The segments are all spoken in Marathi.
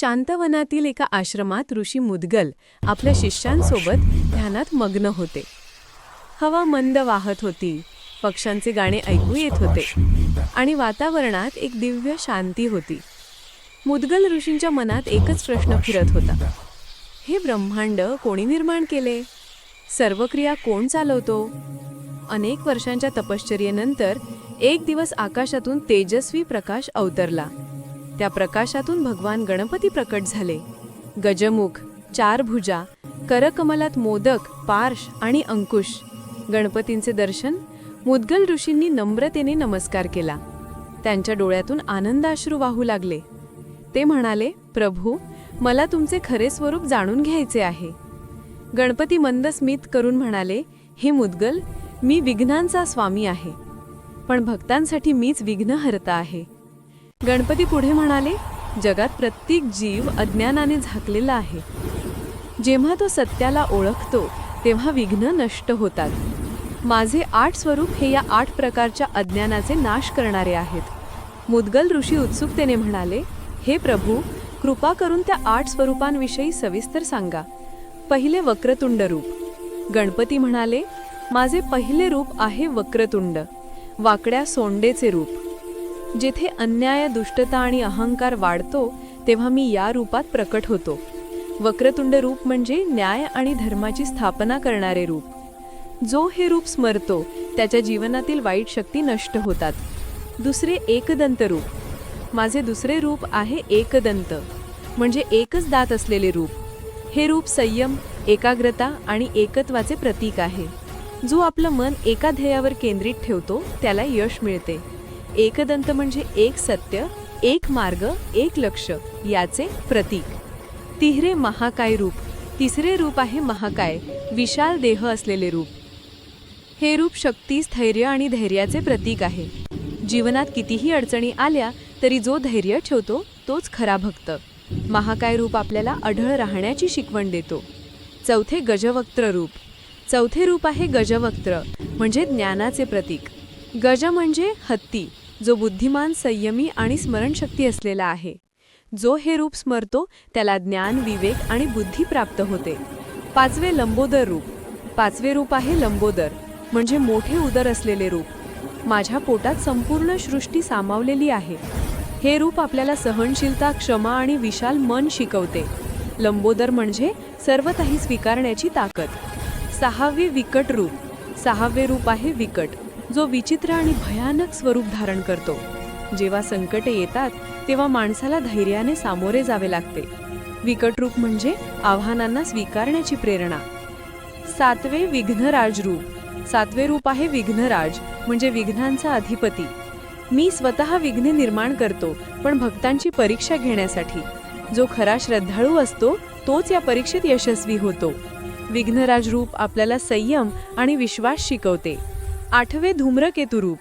शांतवनातील एका आश्रमात ऋषी मुदगल आपल्या शिष्यांसोबत ध्यानात मग्न होते. हवा मंद वाहत होती. पक्ष्यांचे गाणे ऐकू येत होते आणि वातावरणात एक दिव्य शांती होती. मुदगल ऋषींच्या मनात एकच प्रश्न फिरत होता. हे ब्रह्मांड कोणी निर्माण केले? सर्व क्रिया कोण चालवतो? अनेक वर्षांच्या तपश्चर्येनंतर एक दिवस आकाशातून तेजस्वी प्रकाश अवतरला. त्या प्रकाशातून भगवान गणपती प्रकट झाले. गजमुख चार भुजा करकमलात मोदक पार्श आणि अंकुश. गणपतींचे दर्शन मुद्गल ऋषींनी नम्रतेने नमस्कार केला. त्यांच्या डोळ्यातून आनंदाश्रू वाहू लागले. ते म्हणाले प्रभू मला तुमचे खरे स्वरूप जाणून घ्यायचे आहे. गणपती मंद स्मित करून म्हणाले हे मुद्गल मी विघ्नांचा स्वामी आहे. पण भक्तांसाठी मीच विघ्नहर्ता आहे. गणपती पुढे म्हणाले जगात प्रत्येक जीव अज्ञानाने झाकलेला आहे. जेव्हा तो सत्याला ओळखतो तेव्हा विघ्न नष्ट होतात. माझे आठ स्वरूप हे या आठ प्रकारच्या अज्ञानाचे नाश करणारे आहेत. मुद्गल ऋषी उत्सुकतेने म्हणाले हे प्रभू कृपा करून त्या आठ स्वरूपांविषयी सविस्तर सांगा. पहिले वक्रतुंड रूप. गणपती म्हणाले माझे पहिले रूप आहे वक्रतुंड. वाकड्या सोंडेचे रूप. जेथे अन्याय दुष्टता आणि अहंकार वाढतो तेव्हा मी या रूपात प्रकट होतो. वक्रतुंड रूप म्हणजे न्याय आणि धर्माची स्थापना करणारे रूप. जो हे रूप स्मरतो त्याच्या जीवनातील वाईट शक्ती नष्ट होतात. दुसरे एकदंत रूप. माझे दुसरे रूप आहे एकदंत. म्हणजे एकच दात असलेले रूप. हे रूप संयम एकाग्रता आणि एकत्वाचे प्रतीक आहे. जो आपलं मन एका ध्येयावर केंद्रित ठेवतो त्याला यश मिळते. एकदंत म्हणजे एक सत्य एक मार्ग एक लक्ष याचे प्रतीक. तिहरे महाकाय रूप. तिसरे रूप आहे महाकाय विशाल देह असलेले रूप. हे रूप शक्ती स्थैर्य आणि धैर्याचे प्रतीक आहे. जीवनात कितीही अडचणी आल्या तरी जो धैर्य ठेवतो तोच खरा भक्त. महाकाय रूप आपल्याला अढळ राहण्याची शिकवण देतो. चौथे गजवक्त्र रूप. चौथे रूप आहे गजवक्त्र म्हणजे ज्ञानाचे प्रतीक. गज म्हणजे हत्ती. जो बुद्धिमान संयमी आणि स्मरणशक्ती असलेला आहे. जो हे रूप स्मरतो त्याला ज्ञान विवेक आणि बुद्धी प्राप्त होते. पाचवे लंबोदर रूप. पाचवे रूप आहे लंबोदर म्हणजे मोठे उदर असलेले रूप. माझ्या पोटात संपूर्ण सृष्टी सामावलेली आहे. हे रूप आपल्याला सहनशीलता क्षमा आणि विशाल मन शिकवते. लंबोदर म्हणजे सर्व काही स्वीकारण्याची ताकद. सहावे विकट रूप. सहावे रूप आहे विकट. जो विचित्र आणि भयानक स्वरूप धारण करतो. जेव्हा संकटे येतात तेव्हा माणसाला धैर्याने सामोरे जावे लागते. विकट रूप म्हणजे आव्हानांना स्वीकारण्याची प्रेरणा. सातवे विघ्नराज रूप. सातवे रूप आहे विघ्नराज म्हणजे विघ्नांचा अधिपती. मी स्वतः विघ्ने निर्माण करतो पण भक्तांची परीक्षा घेण्यासाठी. जो खरा श्रद्धाळू असतो तोच या परीक्षेत यशस्वी होतो. विघ्नराज रूप आपल्याला संयम आणि विश्वास शिकवते. आठवे धूम्रकेतू रूप.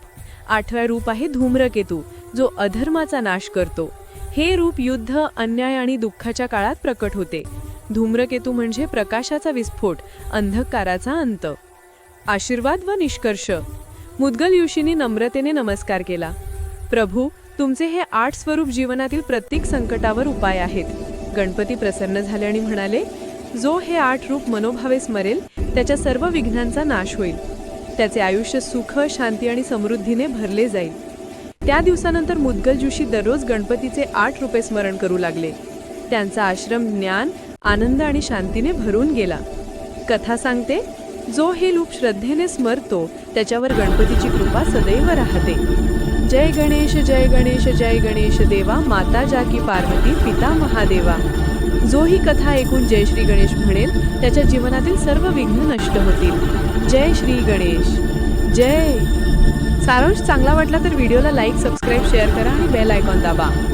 आठव्या रूप आहे धूम्रकेतू जो अधर्माचा नाश करतो. हे रूप युद्ध अन्याय आणि दुःखाच्या काळात प्रकट होते. धूम्रकेतू म्हणजे प्रकाशाचा विस्फोट अंधकाराचा अंत. आशीर्वाद व निष्कर्ष. मुद्गल ऋषींनी नम्रतेने नमस्कार केला. प्रभू तुमचे हे आठ स्वरूप जीवनातील प्रत्येक संकटावर उपाय आहेत. गणपती प्रसन्न झाले आणि म्हणाले जो हे आठ रूप मनोभावे स्मरेल त्याच्या सर्व विघ्नांचा नाश होईल. त्याचे आयुष्य सुख शांती आणि समृद्धीने भरले जाईल. त्या दिवसानंतर मुद्गल जोशी दररोज गणपतीचे आठ रुपये स्मरण करू लागले. त्यांचा आश्रम ज्ञान आनंद आणि शांतीने भरून गेला. कथा सांगते जो हे रूप श्रद्धेने स्मरतो त्याच्यावर गणपतीची कृपा सदैव राहते. जय गणेश जय गणेश जय गणेश देवा माता जाकी पार्वती पिता महादेवा. जो ही कथा ऐकून जय श्री गणेश म्हणेल त्याच्या जीवनातील सर्व विघ्न नष्ट होतील. जय श्री गणेश. जय. सारांश चांगला वाटला तर व्हिडिओला लाईक सबस्क्राईब शेअर करा आणि बेल आयकॉन दाबा.